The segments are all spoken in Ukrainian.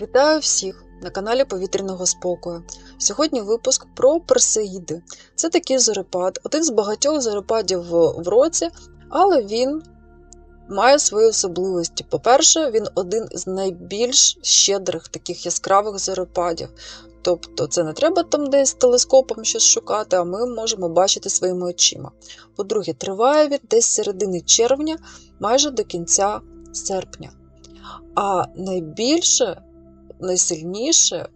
Вітаю всіх на каналі Повітряного спокою. Сьогодні випуск про персеїди. Це такий зорепад, один з багатьох зорепадів в році, але він має свої особливості. По-перше, він один з найбільш щедрих таких яскравих зорепадів. Тобто це не треба там десь телескопом щось шукати, а ми можемо бачити своїми очима. По-друге, триває він десь середини червня майже до кінця серпня. А найбільше, найсильніше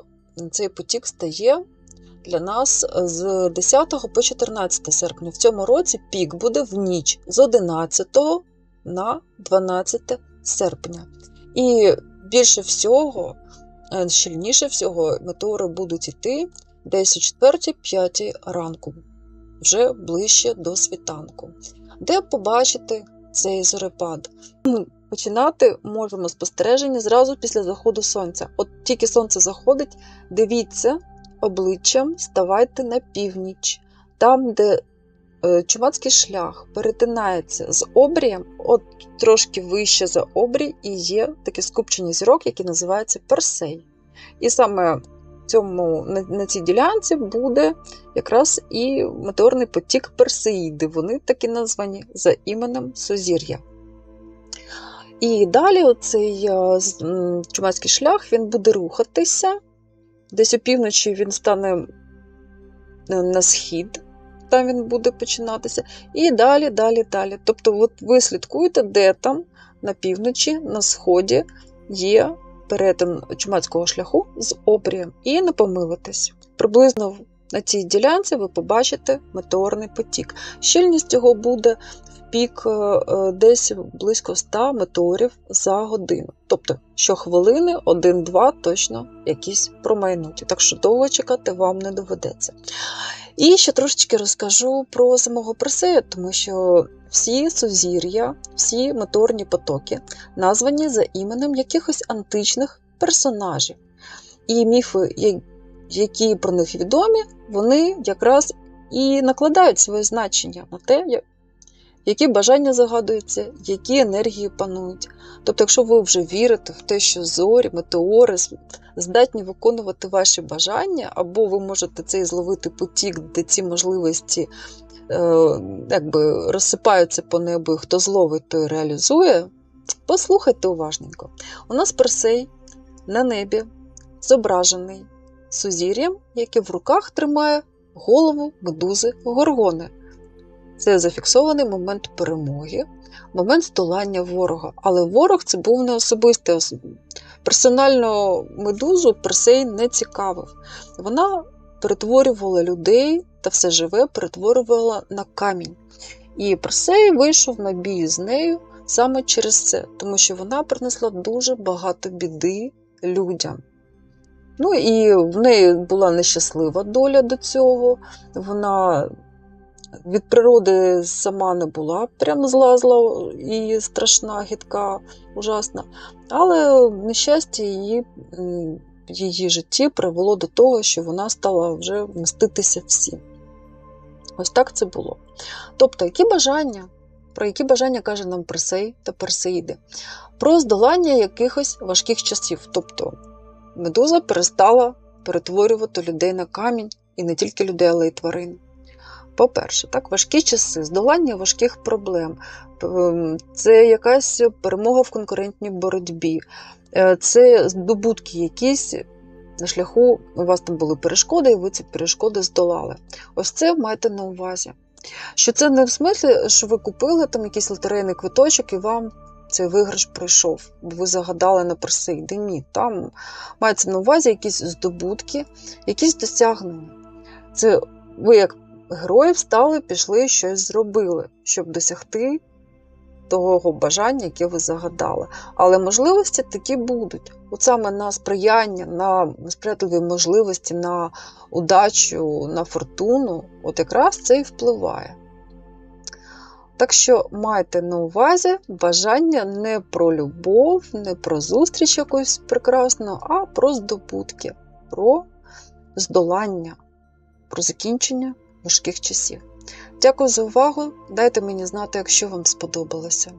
цей потік стає для нас з 10 по 14 серпня. В цьому році пік буде в ніч з 11 на 12 серпня. І більше всього, щільніше всього, метеори будуть йти десь о 4-5 ранку, вже ближче до світанку. Де побачити цей зорепад? Починати можемо спостереження зразу після заходу сонця. От тільки сонце заходить, дивіться обличчям, ставайте на північ, там, де чумацький шлях перетинається з обрієм, от трошки вище за обрій, і є таке скупчення зірок, яке називається Персей. І саме цьому, на цій ділянці буде якраз і метеорний потік Персеїди. Вони такі названі за іменем Сузір'я. І далі оцей чумацький шлях він буде рухатися. Десь опівночі він стане на схід, там він буде починатися. І далі, далі, далі. Тобто, от ви слідкуєте, де там на півночі, на сході є перетин чумацького шляху з обрієм. І не помилитесь. Приблизно на цій ділянці ви побачите метеорний потік. Щільність його буде в пік десь близько 100 метеорів за годину. Тобто щохвилини 1-2 точно якісь промайнуті. Так що довго чекати вам не доведеться. І ще трошечки розкажу про самого Персея, тому що всі сузір'я, всі метеорні потоки названі за іменем якихось античних персонажів. І міфи, які про них відомі, вони якраз і накладають своє значення на те, які бажання загадуються, які енергії панують. Тобто, якщо ви вже вірите в те, що зорі, метеори здатні виконувати ваші бажання, або ви можете цей зловити потік, де ці можливості е, якби розсипаються по небу, і хто зловить, той реалізує, послухайте уважненько. У нас персей на небі зображений сузір'ям, яке в руках тримає голову медузи горгони. Це зафіксований момент перемоги, момент здолання ворога. Але ворог це був не особистий. Персонально медузу Персей не цікавив. Вона перетворювала людей та все живе перетворювала на камінь. І Персей вийшов на бій з нею саме через це, тому що вона принесла дуже багато біди людям. Ну і в неї була нещаслива доля до цього. Вона від природи сама не була прям зла зла і страшна, гідка, ужасна. Але нещастя її її житті привело до того, що вона стала вже мститися всім. Ось так це було. Тобто, які бажання, про які бажання каже нам Персей та Персеїди? Про здолання якихось важких часів. Тобто медуза перестала перетворювати людей на камінь, і не тільки людей, але й тварин. По-перше, так, важкі часи, здолання важких проблем, це якась перемога в конкурентній боротьбі, е, це здобутки якісь на шляху, у вас там були перешкоди, і ви ці перешкоди здолали. Ось це маєте на увазі. Що це не в смислі, що ви купили там якийсь лотерейний квиточок і вам цей виграш пройшов, бо ви загадали на Персейди. Ні, там мається на увазі якісь здобутки, якісь досягнення. Це ви як герої встали, пішли щось зробили, щоб досягти того бажання, яке ви загадали. Але можливості такі будуть. От саме на сприяння, на сприятливі можливості, на удачу, на фортуну, от якраз це і впливає. Так що майте на увазі бажання не про любов, не про зустріч якусь прекрасну, а про здобутки, про здолання, про закінчення важких часів. Дякую за увагу. Дайте мені знати, якщо вам сподобалося.